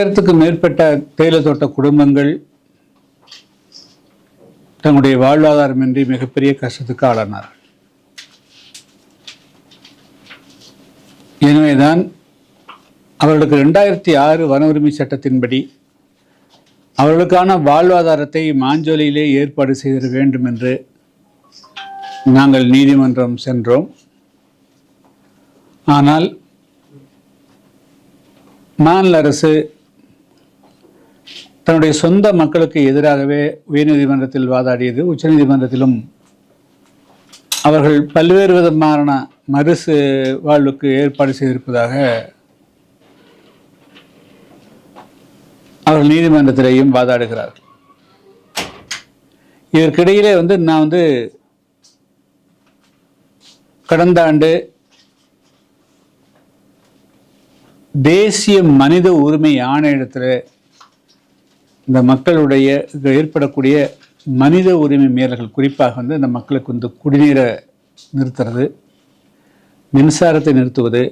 ஆயிரத்துக்கு மேற்பட்ட தேயிலை தோட்ட குடும்பங்கள் தங்களுடைய வாழ்வாதாரமின்றி மிகப்பெரிய கஷ்டத்துக்கு ஆளானார்கள். எனவேதான் அவர்களுக்கு ரெண்டாயிரத்தி ஆறு வன உரிமை சட்டத்தின்படி அவர்களுக்கான வாழ்வாதாரத்தை மாஞ்சோலியிலே ஏற்பாடு செய்திட வேண்டும் என்று நாங்கள் நீதிமன்றம் சென்றோம். ஆனால் மாநில அரசு தன்னுடைய சொந்த மக்களுக்கு எதிராகவே உயர்நீதிமன்றத்தில் வாதாடியது. உச்சநீதிமன்றத்திலும் அவர்கள் பல்வேறு விதமான மறுசு வாழ்வுக்கு ஏற்பாடு செய்திருப்பதாக அவர்கள் நீதிமன்றத்திலேயும் வாதாடுகிறார்கள். இதற்கிடையிலே வந்து நான் வந்து கடந்த ஆண்டு தேசிய மனித உரிமை ஆணையத்தில் இந்த மக்களுடைய ஏற்படக்கூடிய மனித உரிமை மீறல்கள் குறிப்பாக வந்து இந்த மக்களுக்கு வந்து குடிநீரை நிறுத்துறது மின்சாரத்தை நிறுத்துவது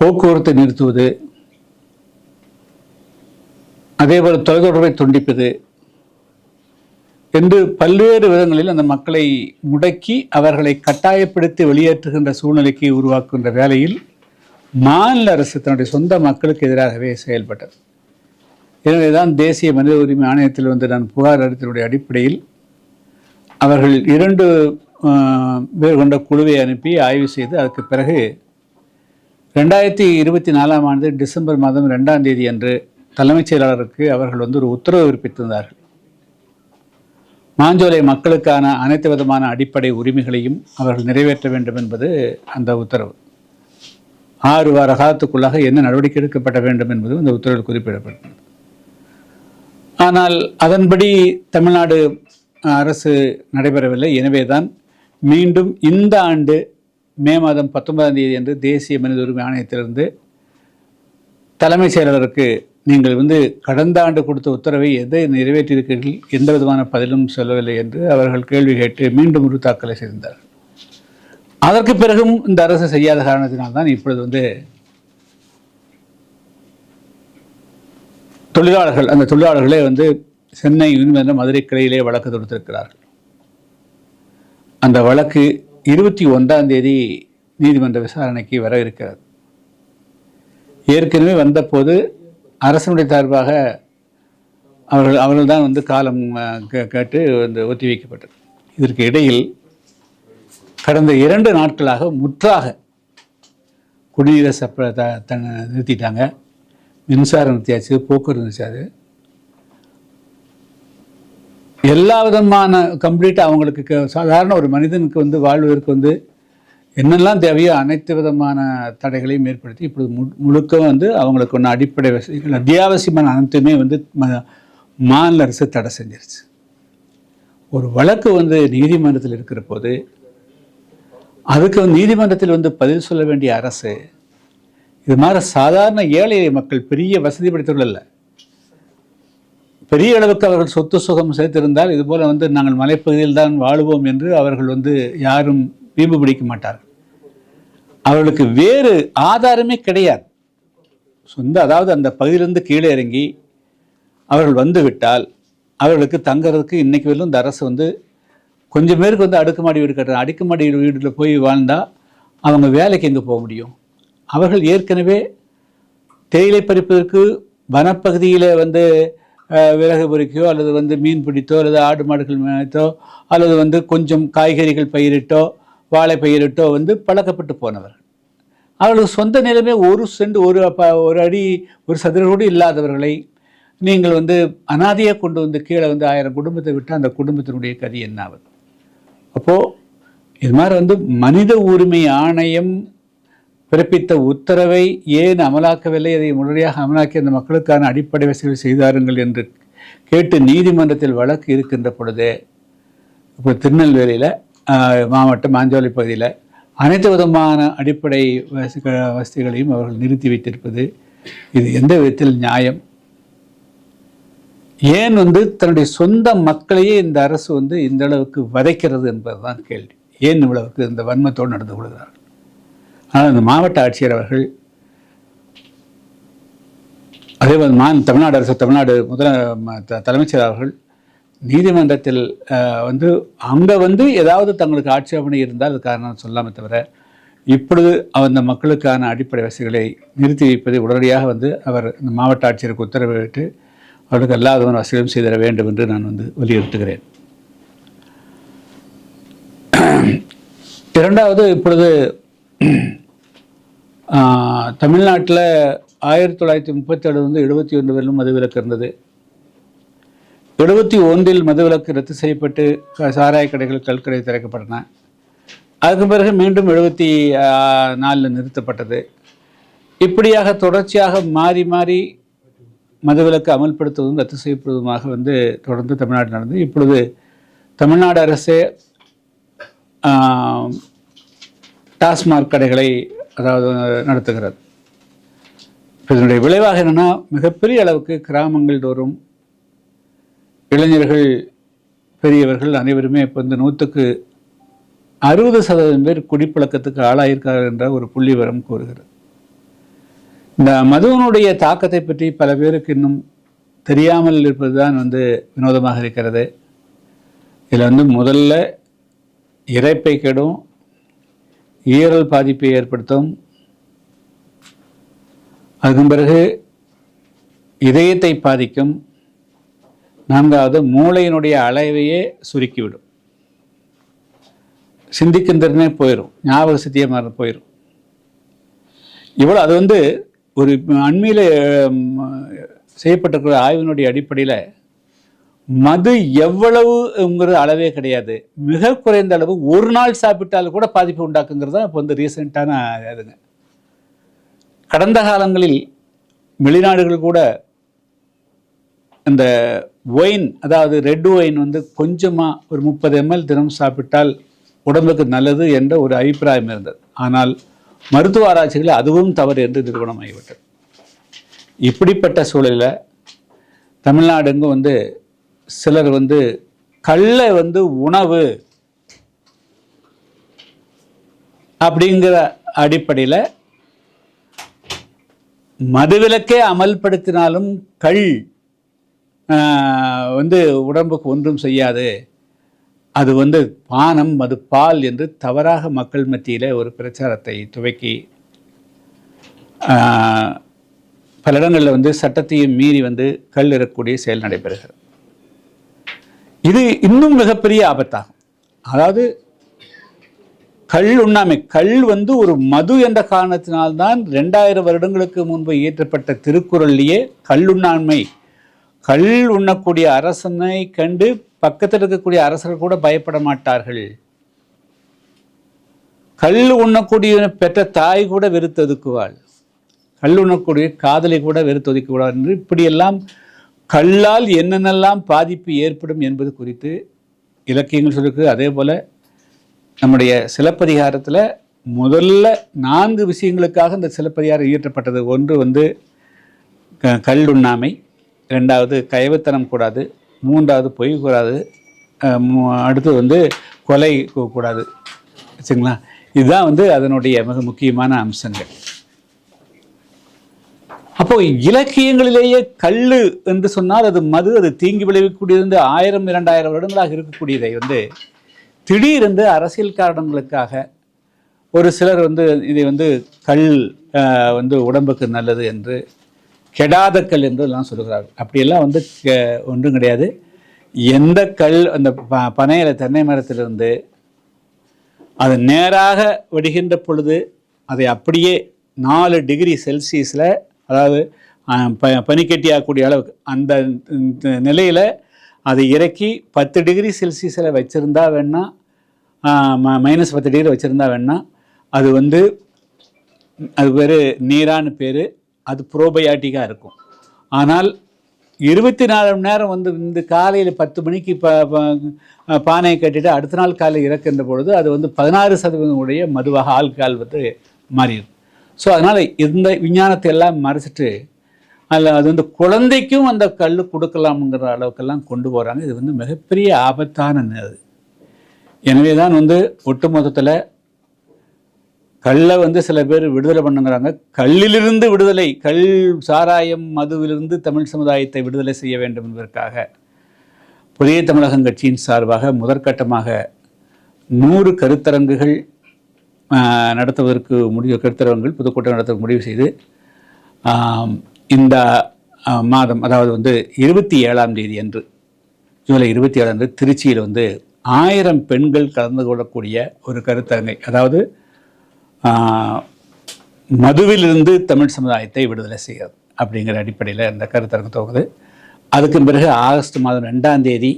போக்குவரத்தை நிறுத்துவது அதேபோல் தொலைத்தொடர்பை துண்டிப்பது என்று பல்வேறு விதங்களில் அந்த மக்களை முடக்கி அவர்களை கட்டாயப்படுத்தி வெளியேற்றுகின்ற சூழ்நிலைக்கு உருவாக்குகின்ற வேலையில் மாநில அரசு தன்னுடைய சொந்த மக்களுக்கு எதிராகவே செயல்பட்டது. எனவே தான் தேசிய மனித உரிமை ஆணையத்தில் வந்து நான் புகார் அளித்தனுடைய அடிப்படையில் அவர்கள் இரண்டு ஆஹ், பேர் கொண்ட குழுவை அனுப்பி ஆய்வு செய்து அதுக்கு பிறகு ரெண்டாயிரத்தி இருபத்தி நாலாம் ஆண்டு டிசம்பர் மாதம் ரெண்டாம் தேதி அன்று தலைமைச் செயலாளருக்கு அவர்கள் வந்து ஒரு உத்தரவு பிறப்பித்திருந்தார்கள். மாஞ்சோலை மக்களுக்கான அனைத்து விதமான அடிப்படை உரிமைகளையும் அவர்கள் நிறைவேற்ற வேண்டும் என்பது அந்த உத்தரவு. ஆறு வார காலத்துக்குள்ளாக என்ன நடவடிக்கை எடுக்கப்பட வேண்டும் என்பது அந்த உத்தரவில் குறிப்பிடப்பட்டது ஆனால் அதன்படி தமிழ்நாடு அரசு நடைபெறவில்லை. எனவேதான் மீண்டும் இந்த ஆண்டு மே மாதம் பத்தொன்பதாம் தேதி அன்று தேசிய மனித உரிமை ஆணையத்திலிருந்து தலைமைச் செயலாளருக்கு நீங்கள் வந்து கடந்த ஆண்டு கொடுத்த உத்தரவை எதை நிறைவேற்றியிருக்கிறீர்கள் எந்த விதமான பதிலும் சொல்லவில்லை என்று அவர்கள் கேள்வி கேட்டு மீண்டும் ஒரு தாக்கலை செய்திருந்தார்கள் அதற்கு பிறகும் இந்த அரசு செய்யாத காரணத்தினால்தான் இப்பொழுது வந்து தொழிலாளர்கள் அந்த தொழிலாளர்களே வந்து சென்னை உயர்நீதிமன்ற மதுரை கிளையிலே வழக்கு தொடுத்திருக்கிறார்கள். அந்த வழக்கு இருபத்தி ஒன்றாம் தேதி நீதிமன்ற விசாரணைக்கு வர இருக்கிறது. ஏற்கனவே வந்தபோது அரசனுடைய சார்பாக அவர்கள் அவர்கள் தான் வந்து காலம் கே- கேட்டு வந்து ஒத்தி வைக்கப்பட்டது இதற்கு இடையில் கடந்த இரண்டு நாட்களாக முற்றாக குடிநீரை சப்ப த த நிறுத்திட்டாங்க. மின்சாரம் நிறுத்தியாச்சு போக்குவரத்து நிறுத்தியாது எல்லா விதமான கம்ப்ளீட்டாக அவங்களுக்கு க- சாதாரண ஒரு மனிதனுக்கு வந்து வாழ்வதற்கு வந்து என்னெல்லாம் தேவையோ அனைத்து விதமான தடைகளையும் ஏற்படுத்தி இப்படி மு முழுக்க வந்து அவங்களுக்கு ஒன்று அடிப்படை வசதிகள் அத்தியாவசியமான அனைத்துமே வந்து ம- மாநில அரசு தடை செஞ்சிருச்சு. ஒரு வழக்கு வந்து நீதிமன்றத்தில் இருக்கிற போது அதுக்கு வந்து நீதிமன்றத்தில் வந்து பதில் சொல்ல வேண்டிய அரசு இது மாதிரி சாதாரண ஏழை மக்கள் பெரிய வசதி படைத்தவர்கள் பெரிய அளவுக்கு அவர்கள் சொத்து சுகம் சேர்த்திருந்தால் இதுபோல் வந்து நாங்கள் மலைப்பகுதியில் தான் வாழுவோம் என்று அவர்கள் வந்து யாரும் வீம்பு பிடிக்க மாட்டார்கள். அவர்களுக்கு வேறு ஆதாரமே கிடையாது. சொந்த அதாவது அந்த பகுதியிலிருந்து கீழே இறங்கி அவர்கள் வந்து விட்டால் அவர்களுக்கு தங்குறதுக்கு இன்றைக்கு வரலும் இந்த அரசு வந்து கொஞ்சம் பேருக்கு வந்து அடுக்குமாடி வீடு கட்டுறாங்க அடுக்குமாடி வீட்டில் போய் வாழ்ந்தால் அவங்க வேலைக்கு எங்கே போக முடியும்? அவர்கள் ஏற்கனவே தேயிலை பறிப்பதற்கு வனப்பகுதியில் வந்து விறகு பொறிக்கோ அல்லது வந்து மீன் பிடித்தோ அல்லது ஆடு மாடுகள் மேய்த்தோ அல்லது வந்து கொஞ்சம் காய்கறிகள் பயிரிட்டோ வாழை பயிரிட்டோ வந்து பழக்கப்பட்டு போனவர்கள். அவர்களுக்கு சொந்த நிலமே ஒரு சென்ட் ஒரு ப- ஒரு அடி ஒரு சதுர கூட இல்லாதவர்களை நீங்கள் வந்து அனாதையாக கொண்டு வந்து கீழே வந்து ஆயிரம் குடும்பத்தை விட்டு அந்த குடும்பத்தினுடைய கதி என்ன ஆகுது அப்போது இது மாதிரி வந்து மனித உரிமை ஆணையம் பிறப்பித்த உத்தரவை ஏன் அமலாக்கவில்லை? அதை முழுமையாக அமலாக்கி அந்த மக்களுக்கான அடிப்படை வசதிகள் செய்தாருங்கள் என்று கேட்டு நீதிமன்றத்தில் வழக்கு இருக்கின்ற பொழுதே இப்போ திருநெல்வேலியில் மாவட்டம் மாஞ்சோலை பகுதியில் அனைத்து விதமான அடிப்படை வசதி வசதிகளையும் அவர்கள் நிறுத்தி வைத்திருப்பது இது எந்த விதத்தில் நியாயம்? ஏன் வந்து தன்னுடைய சொந்த மக்களையே இந்த அரசு வந்து இந்த அளவுக்கு வதைக்கிறது என்பதுதான் கேள்வி. ஏன் இவ்வளவுக்கு இந்த வன்மத்தோடு நடந்து கொள்கிறார்கள்? ஆனால் இந்த மாவட்ட ஆட்சியர் அவர்கள் அதே போல் மாநில தமிழ்நாடு அரசு தமிழ்நாடு முதல ம- த- அவர்கள் நீதிமன்றத்தில் வந்து அங்கே வந்து ஏதாவது தங்களுக்கு ஆட்சேபனை இருந்தால் அது காரணம் சொல்லாமல் தவிர இப்பொழுது அந்த மக்களுக்கான அடிப்படை வசதிகளை நிறுத்தி வைப்பதை உடனடியாக வந்து அவர் இந்த மாவட்ட ஆட்சியருக்கு உத்தரவிட்டு அவர்களுக்கு எல்லா விதமான வசதியும் செய்திட வேண்டும் என்று நான் வந்து வலியுறுத்துகிறேன். இரண்டாவது இப்பொழுது தமிழ்நாட்டில் ஆயிரத்தி தொள்ளாயிரத்தி முப்பத்தேழு வந்து எழுபத்தி ஒன்று வரையிலும் மதுவிலக்கு இருந்தது. எழுபத்தி ஒன்றில் மதுவிலக்கு ரத்து செய்யப்பட்டு க- சாராய கடைகள் கல்கடை திறக்கப்பட்டன. அதுக்கு பிறகு மீண்டும் எழுபத்தி நாலில் நிறுத்தப்பட்டது. இப்படியாக தொடர்ச்சியாக மாறி மாறி மதுவிலக்கு அமல்படுத்துவதும் ரத்து செய்யப்படுவதுமாக வந்து தொடர்ந்து தமிழ்நாடு நடந்தது இப்பொழுது தமிழ்நாடு அரசே டாஸ்மாக் கடைகளை அதாவது நடத்துகிறது. இதனுடைய விளைவாக என்னன்னா மிகப்பெரிய அளவுக்கு கிராமங்கள் தோறும் இளைஞர்கள் பெரியவர்கள் அனைவருமே இப்போ வந்து நூற்றுக்கு அறுபது சதவீதம் பேர் குடிப்பழக்கத்துக்கு ஆளாயிருக்கார்கள் என்ற ஒரு புள்ளி விவரம் கூறுகிறது. இந்த மதுவனுடைய தாக்கத்தை பற்றி பல பேருக்கு இன்னும் தெரியாமல் இருப்பது தான் வந்து வினோதமாக இருக்கிறது. இதில் வந்து முதல்ல இறைப்பை கெடும் ஈரல் பாதிப்பை ஏற்படுத்தும். அதுக்கு பிறகு இதயத்தை பாதிக்கும். நான்காவது மூளையினுடைய அளவையே சுருக்கிவிடும். சிந்திக்கும் திறனே போயிடும் ஞாபக சக்தியே மறந்து போயிடும் இவ்வளோ அது வந்து ஒரு அண்மையில் செய்யப்பட்டிருக்கிற ஆய்வினுடைய அடிப்படையில் மது எவ்வளவுங்கிற அளவே கிடையாது. மிக குறைந்த அளவு ஒரு நாள் சாப்பிட்டாலும் கூட பாதிப்பு உண்டாக்குங்கிறது தான் இப்போ வந்து ரீசெண்டான இதுங்க. கடந்த காலங்களில் வெளிநாடுகள் கூட இந்த ஒயின் அதாவது ரெட் ஒயின் வந்து கொஞ்சமாக ஒரு முப்பது எம்எல் தினம் சாப்பிட்டால் உடம்புக்கு நல்லது என்ற ஒரு அபிப்பிராயம் இருந்தது. ஆனால் மருத்துவ ஆராய்ச்சிகளில் அதுவும் தவறு என்று நிறுவனமாகிவிட்டது. இப்படிப்பட்ட சூழலில் தமிழ்நாடுங்க வந்து சிலர் வந்து கல்லை வந்து உணவு அப்படிங்கிற அடிப்படையில் மதுவிலக்கே அமல்படுத்தினாலும் கள் வந்து உடம்புக்கு ஒன்றும் செய்யாது. அது வந்து பானம் மது பால் என்று தவறாக மக்கள் மத்தியில் ஒரு பிரச்சாரத்தை துவக்கி பல இடங்களில் வந்து சட்டத்தையும் மீறி வந்து கல் இறக்கக்கூடிய செயல் நடைபெறுகிறது. இது இன்னும் மிகப்பெரிய ஆபத்தாகும். அதாவது கல் உண்ணாமை கல் வந்து ஒரு மது என்ற காரணத்தினால்தான் ரெண்டாயிரம் வருடங்களுக்கு முன்பு இயற்றப்பட்ட திருக்குறள்லேயே கல்லுண்ணாண்மை கல் உண்ணக்கூடிய அரசனை கண்டு பக்கத்தில் இருக்கக்கூடிய அரசர்கள் கூட பயப்பட மாட்டார்கள். கல் உண்ணக்கூடிய பெற்ற தாய் கூட வெறுத்து ஒதுக்குவாள். கல் உண்ணக்கூடிய காதலை கூட வெறுத்து ஒதுக்குவாள் என்று இப்படியெல்லாம் கல்லால் என்னென்னலாம் பாதிப்பு ஏற்படும் என்பது குறித்து இலக்கியங்கள் சொல்லிருக்கு அதே போல் நம்முடைய சிலப்பதிகாரத்தில் முதல்ல நான்கு விஷயங்களுக்காக இந்த சிலப்பதிகாரம் இயற்றப்பட்டது. ஒன்று வந்து க- கல்லுண்ணாமை ரெண்டாவது கைவத்தனம் கூடாது. மூன்றாவது பொய் கூடாது அடுத்து வந்து கொலை கூடாது. சரிங்களா? இதுதான் வந்து அதனுடைய மிக முக்கியமான அம்சங்கள். அப்போ இலக்கியங்களிலேயே கல்லு என்று சொன்னால் அது மது அது தீங்கி விளைவிக்கூடியது வந்து ஆயிரம் இரண்டாயிரம் வருடங்களாக இருக்கக்கூடியதை வந்து திடீரென்று அரசியல் காரணங்களுக்காக ஒரு சிலர் வந்து இதை வந்து கல் வந்து உடம்புக்கு நல்லது என்று கெடாத கல் என்று எல்லாம் சொல்லுகிறார்கள். அப்படியெல்லாம் வந்து கெ- ஒன்றும் கிடையாது. எந்த கல் அந்த ப பனையில தென்னை மரத்திலிருந்து அது நேராக வெடிகின்ற பொழுது அதை அப்படியே நாலு டிகிரி செல்சியஸில் அதாவது ப பனிக்கட்டியாகக்கூடிய அளவுக்கு அந்த நிலையில் அதை இறக்கி பத்து டிகிரி செல்சியஸில் வச்சுருந்தா வேணா மைனஸ் பத்து டிகிரி வச்சுருந்தா வேணா அது வந்து அது பேர் நீரான்னு பேர் அது ப்ரோபயாட்டிக்காக இருக்கும். ஆனால் இருபத்தி நாலு மணி நேரம் வந்து இந்த காலையில் பத்து மணிக்கு ப ப- பானையை கட்டிட்டு அடுத்த நாள் காலையில் இறக்கின்ற பொழுது அது வந்து பதினாறு சதவீதம் உடைய மதுவாக ஆல்கால் வந்து மாறிடும் ஸோ அதனால் இந்த விஞ்ஞானத்தை எல்லாம் மறைச்சிட்டு அதில் அது வந்து குழந்தைக்கும் அந்த கல் கொடுக்கலாம்ங்கிற அளவுக்கெல்லாம் கொண்டு போகிறாங்க இது வந்து மிகப்பெரிய ஆபத்தான அது. எனவே தான் வந்து ஒட்டுமொத்தத்தில் கல்லை வந்து சில பேர் விடுதலை பண்ணுங்கிறாங்க. கல்லிலிருந்து விடுதலை கல் சாராயம் மதுவிலிருந்து தமிழ் சமுதாயத்தை விடுதலை செய்ய வேண்டும் என்பதற்காக புதிய தமிழகம் கட்சியின் சார்பாக முதற்கட்டமாக நூறு கருத்தரங்குகள் நடத்துவதற்கு முடிவு கருத்தரங்கள் பொதுக்கூட்டம் நடத்த முடிவு செய்து இந்த மாதம் அதாவது வந்து இருபத்தி ஏழாம் தேதி அன்று ஜூலை இருபத்தி ஏழாம் தேதி திருச்சியில் வந்து ஆயிரம் பெண்கள் கலந்து கொள்ளக்கூடிய ஒரு கருத்தரங்கை அதாவது மதுவிலிருந்து தமிழ் சமுதாயத்தை விடுதலை செய்கிறது அப்படிங்கிற அடிப்படையில் இந்த கருத்தரங்கு துவங்குது. அதுக்கு பிறகு ஆகஸ்ட் மாதம் ரெண்டாம் தேதி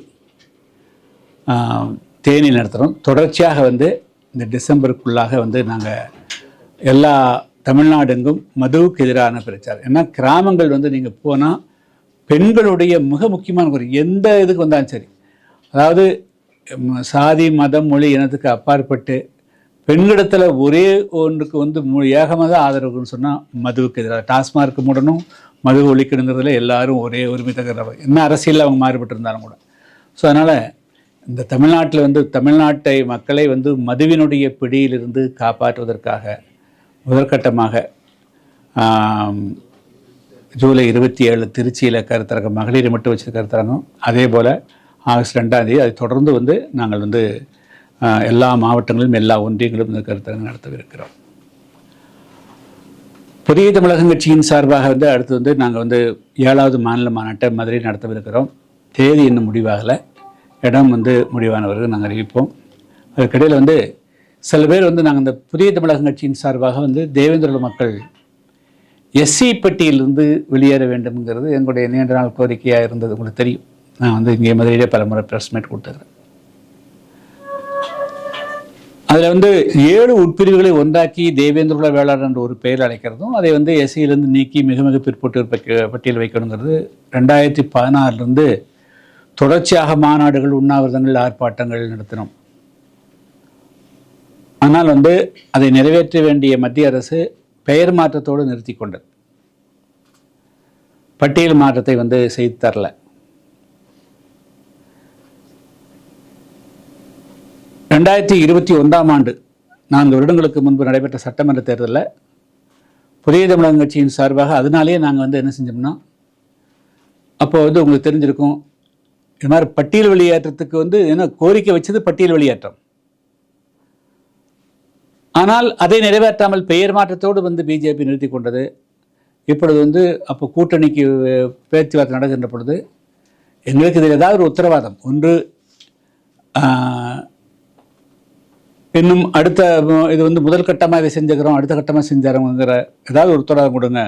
தேனி நடத்துகிறோம் தொடர்ச்சியாக வந்து இந்த டிசம்பருக்குள்ளாக வந்து நாங்கள் எல்லா தமிழ்நாடெங்கும் மதுவுக்கு எதிரான பிரச்சாரம். ஏன்னா கிராமங்கள் வந்து நீங்கள் போனால் பெண்களுடைய மிக முக்கியமான ஒரு எந்த இதுக்கு வந்தாலும் சரி. அதாவது சாதி மதம் மொழி இனத்துக்கு அப்பாற்பட்டு பெண்களிடத்தில் ஒரே ஒன்றுக்கு வந்து மு- ஏகமாக தான் ஆதரவுன்னு சொன்னால் மதுவுக்கு எதிராக. டாஸ்மார்க் மூடணும் மது ஒழிக்கணுங்கிறதுல எல்லாரும் ஒரே உரிமை தகுறவங்க என்ன அரசியலில் அவங்க மாறுபட்டு இருந்தாலும் கூட. ஸோ அதனால் இந்த தமிழ்நாட்டில் வந்து தமிழ்நாட்டை மக்களை வந்து மதுவினுடைய பிடியிலிருந்து காப்பாற்றுவதற்காக முதற்கட்டமாக ஜூலை இருபத்தி ஏழு திருச்சியில் கருத்தரங்கம் மகளிரை மட்டும் வச்சு கருத்தரங்கம். அதே போல் ஆகஸ்ட் ரெண்டாந்தேதி அதை தொடர்ந்து வந்து நாங்கள் வந்து எல்லா மாவட்டங்களிலும் எல்லா ஒன்றியங்களும் இந்த கருத்தரங்கம் நடத்தவிருக்கிறோம். புதிய தமிழகம் கட்சியின் சார்பாக வந்து அடுத்து வந்து நாங்கள் வந்து ஏழாவது மாநில மாநாட்டை மதுரையில் நடத்தவிருக்கிறோம். தேதி இன்னும் முடிவாகலை. இடம் வந்து முடிவானவர்கள் நாங்கள் அறிவிப்போம். அதுக்கிடையில் வந்து சில பேர் வந்து நாங்கள் இந்த புதிய தமிழகம் கட்சியின் சார்பாக வந்து தேவேந்திர மக்கள் எஸ்சி பட்டியலிருந்து வெளியேற வேண்டும்ங்கிறது எங்களுடைய நீண்ட நாள் கோரிக்கையாக இருந்தது. உங்களுக்கு தெரியும். நான் வந்து இங்கே மதுரையிலே பல முறை ப்ரெஸ் மீட் கொடுத்துருக்கேன் அதில் வந்து ஏழு உட்பிரிவுகளை ஒன்றாக்கி தேவேந்திரகுல வேளாளர் என்ற ஒரு பெயர் அழைக்கிறதும் அதை வந்து எஸ்சியிலிருந்து நீக்கி மிக மிக பிற்பட்டு பட்டியல் வைக்கணுங்கிறது ரெண்டாயிரத்தி பதினாறுலேருந்து தொடர்ச்சியாக மாநாடுகள் உண்ணாவிரதங்கள் ஆர்ப்பாட்டங்கள் நடத்தினோம். ஆனால் வந்து அதை நிறைவேற்ற வேண்டிய மத்திய அரசு பெயர் மாற்றத்தோடு நிறுத்தி கொண்டது. பட்டியல் மாற்றத்தை வந்து செய்து தரல. ரெண்டாயிரத்தி இருபத்தி ஒன்றாம் ஆண்டு நான்கு வருடங்களுக்கு முன்பு நடைபெற்ற சட்டமன்ற தேர்தலில் புதிய தமிழகம் கட்சியின் சார்பாக அதனாலேயே நாங்கள் வந்து என்ன செஞ்சோம்னா அப்போ வந்து உங்களுக்கு தெரிஞ்சிருக்கும் இது மாதிரி பட்டியல் வெளியேற்றத்துக்கு வந்து என்ன கோரிக்கை வச்சது பட்டியல் வெளியேற்றம். ஆனால் அதை நிறைவேற்றாமல் பெயர் மாற்றத்தோடு வந்து பிஜேபி நிறுத்தி கொண்டது. இப்பொழுது வந்து அப்போ கூட்டணிக்கு பேச்சுவார்த்தை நடக்கின்ற பொழுது எங்களுக்கு இதில் ஏதாவது ஒரு உத்தரவாதம். ஒன்று இன்னும் அடுத்த இது வந்து முதல் கட்டமாக இதை செஞ்சுக்கிறோம் அடுத்த கட்டமாக செஞ்சாரோங்கிற ஏதாவது ஒரு உத்தரவாதம் கொடுங்க.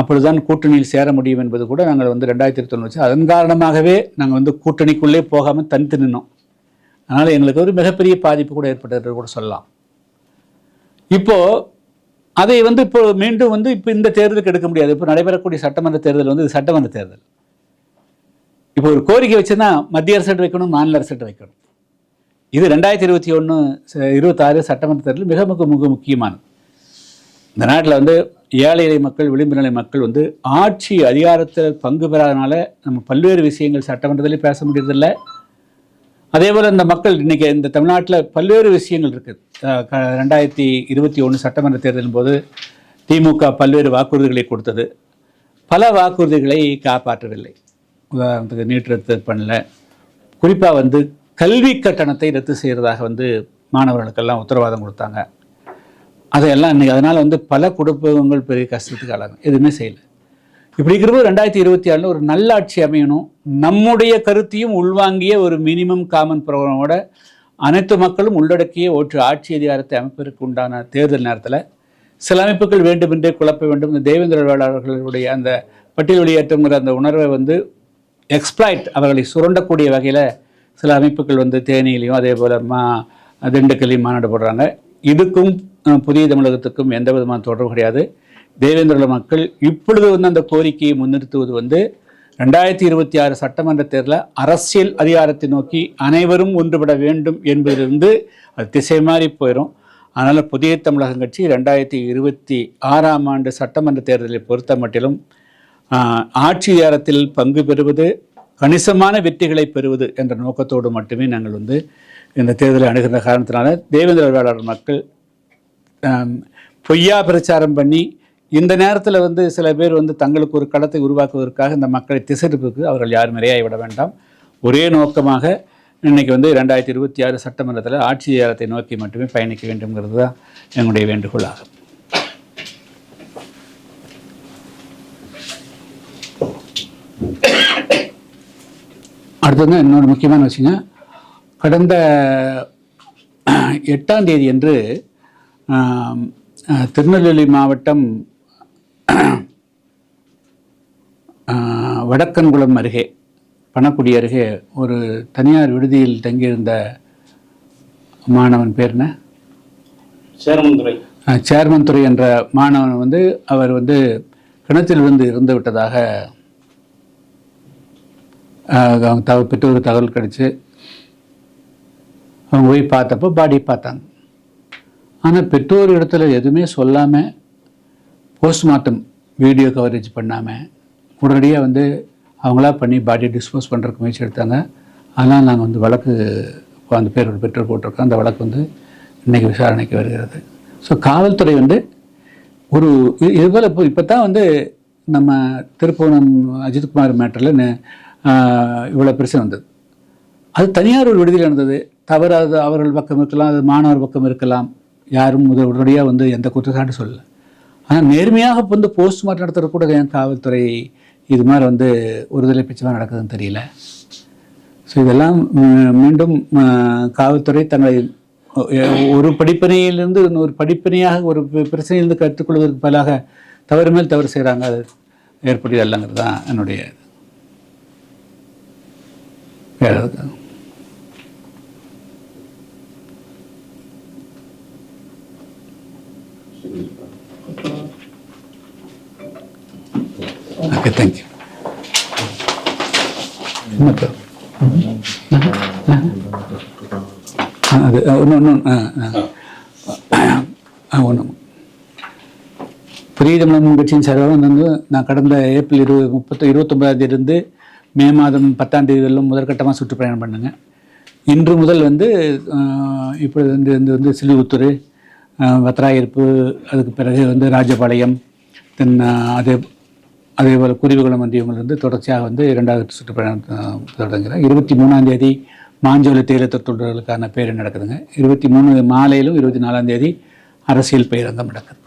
அப்பொழுதுதான் கூட்டணியில் சேர முடியும் என்பது கூட நாங்கள் வந்து ரெண்டாயிரத்தி இருபத்தொன்று வச்சு அதன் காரணமாகவே நாங்கள் வந்து கூட்டணிக்குள்ளே போகாமல் தனித்து நின்னோம். அதனால் எங்களுக்கு ஒரு மிகப்பெரிய பாதிப்பு கூட ஏற்பட்டது கூட சொல்லலாம். இப்போது அதை வந்து இப்போ மீண்டும் வந்து இப்போ இந்த தேர்தலுக்கு எடுக்க முடியாது. இப்போ நடைபெறக்கூடிய சட்டமன்ற தேர்தல் வந்து இது சட்டமன்ற தேர்தல். இப்போ ஒரு கோரிக்கை வச்சுன்னா மத்திய அரசு வைக்கணும் மாநில அரசு வைக்கணும். இது ரெண்டாயிரத்தி இருபத்தி ஒன்று இருபத்தாறு சட்டமன்ற தேர்தல் மிக மிக மிக முக்கியமானது. இந்த நாட்டில் வந்து ஏழை எளிய மக்கள் விளிம்பு நிலை மக்கள் வந்து ஆட்சி அதிகாரத்தில் பங்கு பெறாதனால நம்ம பல்வேறு விஷயங்கள் சட்டமன்றத்திலே பேச முடியறதில்லை. அதே போல் இந்த மக்கள் இன்றைக்கி இந்த தமிழ்நாட்டில் பல்வேறு விஷயங்கள் இருக்குது க- ரெண்டாயிரத்தி இருபத்தி ஒன்று சட்டமன்ற தேர்தலின் போது திமுக பல்வேறு வாக்குறுதிகளை கொடுத்தது. பல வாக்குறுதிகளை காப்பாற்றவில்லை. உதாரணத்துக்கு நீட் ரத்து பண்ணல. குறிப்பாக வந்து கல்வி கட்டணத்தை ரத்து செய்கிறதாக வந்து மாணவர்களுக்கெல்லாம் உத்தரவாதம் கொடுத்தாங்க. அதையெல்லாம் இன்றைக்கி அதனால் வந்து பல குடும்பங்கள் பெரிய கஷ்டத்துக்கு ஆளாகும். எதுவுமே செய்யலை. இப்படி இருக்கிறபோது ரெண்டாயிரத்தி இருபத்தி ஆறில் ஒரு நல்லாட்சி அமையணும். நம்முடைய கருத்தையும் உள்வாங்கிய ஒரு மினிமம் காமன் ப்ரோக்ராமோட அனைத்து மக்களும் உள்ளடக்கிய ஒற்று ஆட்சி அதிகாரத்தை அமைப்பதற்கு உண்டான தேர்தல் நேரத்தில் சில அமைப்புகள் வேண்டுமென்றே குழப்ப வேண்டும். இந்த தேவேந்திர வேளாளர்களுடைய அந்த பட்டியல் வெளியேற்றங்கிற அந்த உணர்வை வந்து எக்ஸ்ப்ளாய்ட் அவர்களை சுரண்டக்கூடிய வகையில் சில அமைப்புகள் வந்து தேனியிலையும் அதே போல் மா திண்டுக்கல்லையும் மாநாடு போடுறாங்க. இதுக்கும் புதிய தமிழகத்துக்கும் எந்த விதமான தொடர்பு கிடையாது. தேவேந்திர மக்கள் இப்பொழுது வந்து அந்த கோரிக்கையை முன்னிறுத்துவது வந்து ரெண்டாயிரத்தி இருபத்தி ஆறு சட்டமன்ற தேர்தலில் அரசியல் அதிகாரத்தை நோக்கி அனைவரும் ஒன்றுபட வேண்டும் என்பதிலிருந்து அது திசை மாறி போயிடும் அதனால் புதிய தமிழகம் கட்சி ரெண்டாயிரத்தி இருபத்தி ஆறாம் ஆண்டு சட்டமன்ற தேர்தலை பொறுத்த மட்டிலும் ஆட்சி அதிகாரத்தில் பங்கு பெறுவது கணிசமான வெற்றிகளை பெறுவது என்ற நோக்கத்தோடு மட்டுமே நாங்கள் வந்து இந்த தேர்தலை அணுகிற காரணத்தினால தேவேந்திர வேளாளர் மக்கள் பொய்யா பிரச்சாரம் பண்ணி இந்த நேரத்தில் வந்து சில பேர் வந்து தங்களுக்கு ஒரு களத்தை உருவாக்குவதற்காக இந்த மக்களை திசைப்புக்கு அவர்கள் யாரும் இரையாகி விட வேண்டாம். ஒரே நோக்கமாக இன்னைக்கு வந்து ரெண்டாயிரத்தி இருபத்தி ஆறு சட்டமன்றத்தில் ஆட்சி அதிகாரத்தை நோக்கி மட்டுமே பயணிக்க வேண்டும்ங்கிறது தான் எங்களுடைய வேண்டுகோள் ஆகும் அடுத்தது இன்னொரு முக்கியமான விஷயங்க. கடந்த எட்டாம் தேதி அன்று திருநெல்வேலி மாவட்டம் வடக்கன்குளம் அருகே பணக்குடி அருகே ஒரு தனியார் விடுதியில் தங்கியிருந்த மாணவன் பேர் என்ன? சேரமந்துரை அஹ், சேர்மன் துறை என்ற மாணவன் வந்து அவர் வந்து கிணத்தில் விழுந்து இறந்து விட்டதாக அவங்க தக பெற்றோருக்கு தகவல் கிடைச்சு அவங்க போய் பார்த்தப்போ பாடி பார்த்தாங்க. ஆனால் பெற்றோர் இடத்துல எதுவுமே சொல்லாமல் போஸ்ட்மார்ட்டம் வீடியோ கவரேஜ் பண்ணாமல் உடனடியாக வந்து அவங்களா பண்ணி பாடியை டிஸ்போஸ் பண்ணுறதுக்கு முயற்சி எடுத்தாங்க. அதனால் நாங்கள் வந்து வழக்கு அந்த பேரோட பெற்றோர் போட்டிருக்கோம். அந்த வழக்கு வந்து இன்றைக்கி விசாரணைக்கு வருகிறது. ஸோ காவல்துறை வந்து ஒரு இது இப்போ இப்போ தான் வந்து நம்ம திருப்பூனம் அஜித்குமார் மேட்டரில் இவ்வளோ பிரச்சனை வந்தது. அது தனியார் ஒரு விடுதியில் நடந்தது. தவறு அது அவர்கள் பக்கம் இருக்கலாம் அது மாணவர் பக்கம் இருக்கலாம். யாரும் முதல் உடனடியாக வந்து எந்த குற்றச்சாட்டு சொல்லலை ஆனால் நேர்மையாக வந்து போஸ்ட்மார்ட்டம் நடத்துகிற கூட என் காவல்துறை இது மாதிரி வந்து ஒருதலை பிச்சமாக நடக்குதுன்னு தெரியல ஸோ இதெல்லாம் மீண்டும் காவல்துறை தங்களை ஒரு படிப்பினையிலிருந்து இன்னொரு படிப்பினையாக ஒரு பிரச்சனையிலிருந்து கற்றுக்கொள்வதற்கு பதிலாக தவறு மேல் தவறு செய்கிறாங்க அது ஏற்படுகிறது அல்லங்கிறது தான் என்னுடைய இது. ஓகே தேங்க்யூ என்னப்பா அது ஒன்று ஒன்று ஆ ஒன்று புதிய தமிழகம் கட்சியின் சார்பாக வந்து நான் கடந்த ஏப்ரல் இரு முப்பத்தி இருபத்தொம்பதாம் தேதியிலிருந்து மே மாதம் பத்தாம் தேதி வரலும் முதற்கட்டமாக சுற்றுப்பயணம் பண்ணுங்க. இன்று முதல் வந்து இப்பொழுது வந்து வந்து வந்து சிலுவுத்தூர் வத்ராயிருப்பு அதுக்கு பிறகு வந்து ராஜபாளையம் தென் அதே அதே போல் குருவிகுளம் வண்டியவங்கள் வந்து தொடர்ச்சியாக வந்து இரண்டாவது சுற்றுப்பயணம் தொடங்குகிறேன் இருபத்தி மூணாம் தேதி மாஞ்சோலை தேயிலை தொழிலாளர்களுக்கான பேர் நடக்குதுங்க. இருபத்தி மூணு மாலையிலும் இருபத்தி நாலாம் தேதி அரசியல் பயிரங்கம் நடக்குது.